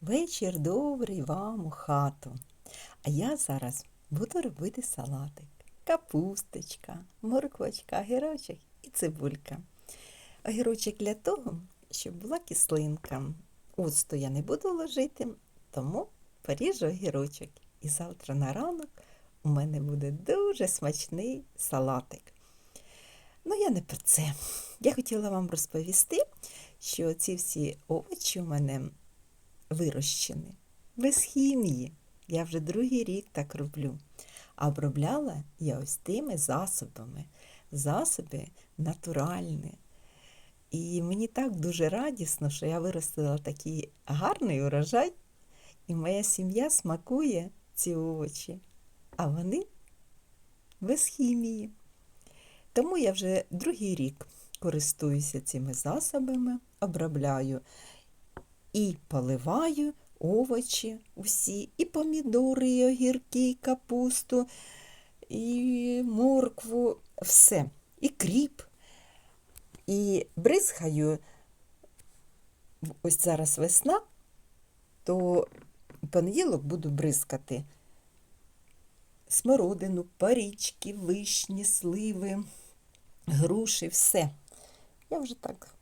Вечір добрий вам у хату. А я зараз буду робити салатик. Капусточка, морквочка, огірочок і цибулька. Огірочок для того, щоб була кислинка. Оцту я не буду ложити, тому поріжу огірочок. І завтра на ранок у мене буде дуже смачний салатик. Ну, я не про це. Я хотіла вам розповісти, що ці всі овочі у мене вирощені без хімії. Я вже другий рік так роблю. А обробляла я ось тими засобами. Засоби натуральні. І мені так дуже радісно, що я виростила такий гарний урожай, і моя сім'я смакує ці овочі, а вони без хімії. Тому я вже другий рік користуюся цими засобами, обробляю і поливаю овочі усі, і помідори, і огірки, і капусту, і моркву, все, і кріп. І бризгаю, ось зараз весна, то понеділок буду бризкати смородину, парічки, вишні, сливи, груші, все. Я вже так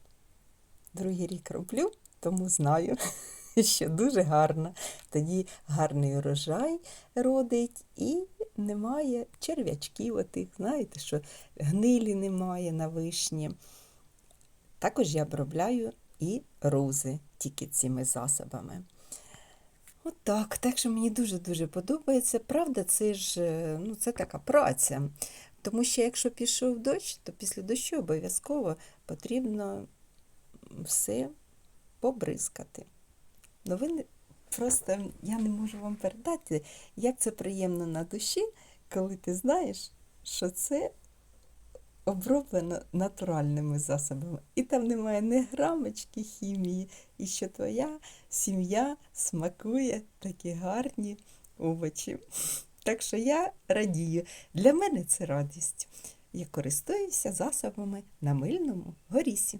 другий рік роблю, тому знаю, що дуже гарно. Тоді гарний урожай родить і немає черв'ячків отих, знаєте, що гнилі немає на вишні. Також я обробляю і рози тільки цими засобами. Отак, так що мені дуже-дуже подобається. Правда, це ж е, ну, це така праця. Тому що якщо пішов дощ, то після дощу обов'язково потрібно все побризкати. Ви не, просто я не можу вам передати, як це приємно на душі, коли ти знаєш, що це оброблено натуральними засобами. І там немає ні грамочки хімії, і що твоя сім'я смакує такі гарні овочі. Так що я радію. Для мене це радість. Я користуюся засобами на мильному горісі.